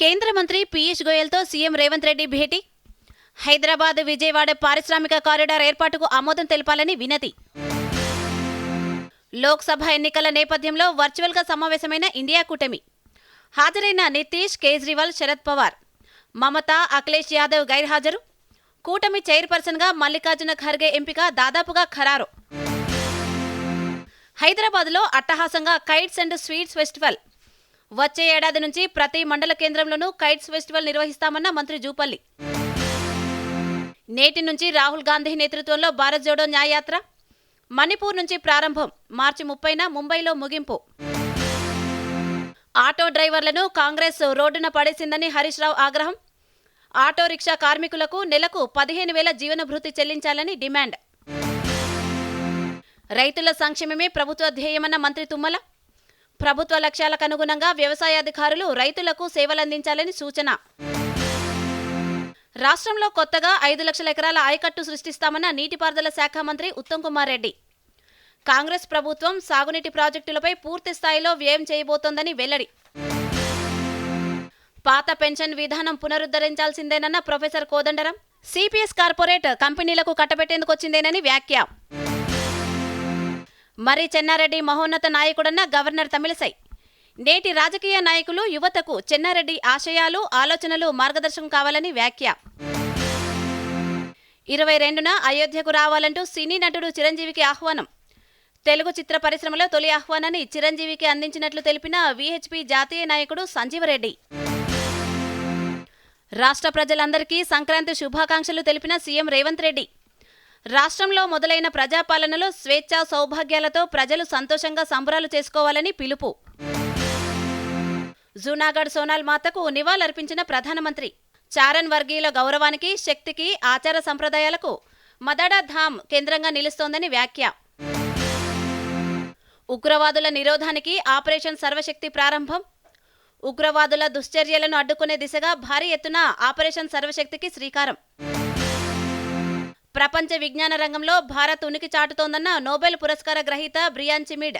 కేంద్ర మంత్రి పీయూష్ గోయల్తో సీఎం రేవంత్ రెడ్డి భేటీ. హైదరాబాద్ విజయవాడ పారిశ్రామిక కారిడార్ ఏర్పాటుకు ఆమోదం తెలపాలని వినతి. లోక్సభ ఎన్నికల నేపథ్యంలో వర్చువల్గా సమావేశమైన ఇండియా కూటమి. హాజరైన నితీష్ కేజ్రీవాల్ శరద్ పవార్. మమత అఖిలేష్ యాదవ్ గైర్హాజరు. కూటమి చైర్పర్సన్గా మల్లికార్జున ఖర్గే ఎంపిక దాదాపుగా ఖరారు. హైదరాబాద్లో అట్టహాసంగా కైట్స్ అండ్ స్వీట్స్ ఫెస్టివల్ వచ్చే ఏడాది నుంచి ప్రతి మండల కేంద్రంలోనూ కైట్స్ ఫెస్టివల్ నిర్వహిస్తామన్న మంత్రి జూపల్లి. నేటి నుంచి రాహుల్ గాంధీ నేతృత్వంలో భారత్ జోడో న్యాయయాత్ర. మణిపూర్ నుంచి ప్రారంభం మార్చి ముప్పైన ముంబైలో ముగింపు. ఆటో డ్రైవర్లను కాంగ్రెస్ రోడ్డున పడేసిందని హరీష్ రావు ఆగ్రహం. ఆటో రిక్షా కార్మికులకు నెలకు పదిహేను వేల జీవన భృతి చెల్లించాలని డిమాండ్. రైతుల సంక్షేమమే ప్రభుత్వ ధ్యేయమన్న మంత్రి తుమ్మల. ప్రభుత్వ లక్ష్యాలకు అనుగుణంగా వ్యవసాయాధికారులు రైతులకు సేవలందించాలని సూచన. రాష్ట్రంలో కొత్తగా ఐదు లక్షల ఎకరాల ఆయకట్టు సృష్టిస్తామన్న నీటిపారుదల శాఖ మంత్రి ఉత్తమ్ కుమార్ రెడ్డి. కాంగ్రెస్ ప్రభుత్వం సాగునీటి ప్రాజెక్టులపై పూర్తి స్థాయిలో వ్యయం చేయబోతోందని వెల్లడి. పాత పెన్షన్ విధానం పునరుద్ధరించాల్సిందేనన్న ప్రొఫెసర్ కోదండరం. సిపిఎస్ కార్పొరేట్ కంపెనీలకు కట్టబెట్టేందుకు వచ్చిందేనని వ్యాఖ్య. మరి చెన్నారెడ్డి మహోన్నత నాయకుడన్న గవర్నర్ తమిళసై. నేటి రాజకీయ నాయకులు యువతకు చెన్నారెడ్డి ఆశయాలు ఆలోచనలు మార్గదర్శకం కావాలని వ్యాఖ్య. ఇరవై రెండున అయోధ్యకు రావాలంటూ సినీ నటుడు చిరంజీవికి ఆహ్వానం. తెలుగు చిత్ర పరిశ్రమలో తొలి ఆహ్వానాన్ని చిరంజీవికి అందించినట్లు తెలిపిన విహెచ్పి జాతీయ నాయకుడు సంజీవరెడ్డి. రాష్ట్ర ప్రజలందరికీ సంక్రాంతి శుభాకాంక్షలు తెలిపిన సీఎం రేవంత్ రెడ్డి. రాష్ట్రంలో మొదలైన ప్రజాపాలనలో స్వేచ్ఛ సౌభాగ్యాలతో ప్రజలు సంతోషంగా సంబరాలు చేసుకోవాలని పిలుపు. జూనాగఢ్ సోనాల్ మాతకు నివాళులర్పించిన ప్రధానమంత్రి. చారన్ వర్గీయుల గౌరవానికి శక్తికి ఆచార సంప్రదాయాలకు మదడా ధామ్ కేంద్రంగా నిలుస్తోందని వ్యాఖ్య. ఉగ్రవాదుల నిరోధానికి ఆపరేషన్ సర్వశక్తి ప్రారంభం. ఉగ్రవాదుల దుశ్చర్యలను అడ్డుకునే దిశగా భారీ ఎత్తున ఆపరేషన్ సర్వశక్తికి శ్రీకారం. ప్రపంచ విజ్ఞాన రంగంలో భారత్ ఉనికి చాటుతోందన్న నోబెల్ పురస్కార గ్రహీత బ్రియాన్ చిమిడ్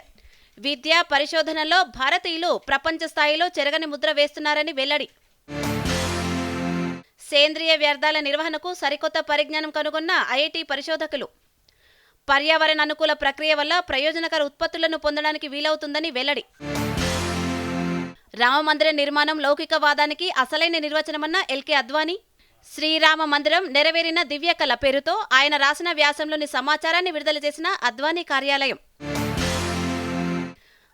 విద్య పరిశోధనలో భారతీయులు ప్రపంచ స్థాయిలో చెరగని ముద్ర వేస్తున్నారని వెల్లడి. సేంద్రియ వ్యర్థాల నిర్వహణకు సరికొత్త పరిజ్ఞానం కనుగొన్న ఐఐటి పరిశోధకులు. పర్యావరణ అనుకూల ప్రక్రియ వల్ల ప్రయోజనకర ఉత్పత్తులను పొందడానికి వీలవుతుందని వెల్లడి. రామమందిర నిర్మాణం లౌకికవాదానికి అసలైన నిర్వచనమన్న ఎల్కే అద్వానీ శ్రీరామ మందిరం నెరవేరిన దివ్యకళ పేరుతో ఆయన రాసిన వ్యాసంలోని సమాచారాన్ని విడుదల చేసిన అద్వానీ కార్యాలయం.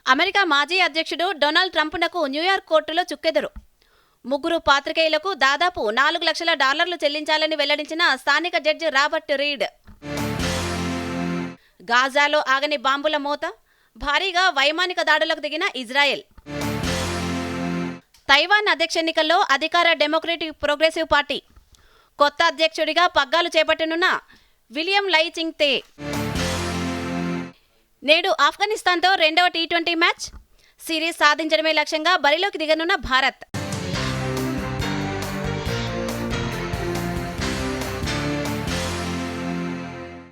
అమెరికా మాజీ అధ్యక్షుడు డొనాల్డ్ ట్రంప్నకు న్యూయార్క్ కోర్టులో చుక్కెదురు. ముగ్గురు పాత్రికేయులకు దాదాపు నాలుగు లక్షల డాలర్లు చెల్లించాలని వెల్లడించిన స్థానిక జడ్జి రాబర్ట్ రీడ్. గాజాలో ఆగని బాంబుల మోత భారీగా వైమానిక దాడులకు దిగిన ఇజ్రాయెల్. తైవాన్ అధ్యక్ష ఎన్నికల్లో అధికార డెమోక్రటిక్ ప్రోగ్రెసివ్ పార్టీ కొత్త అధ్యక్షుడిగా పగ్గాలు చేపట్టనున్న విలియం లై తే నేడు ఆఫ్ఘనిస్తాన్తో రెండవ టీ ట్వంటీ మ్యాచ్. సిరీస్ సాధించడమే లక్ష్యంగా బరిలోకి దిగనున్న భారత్.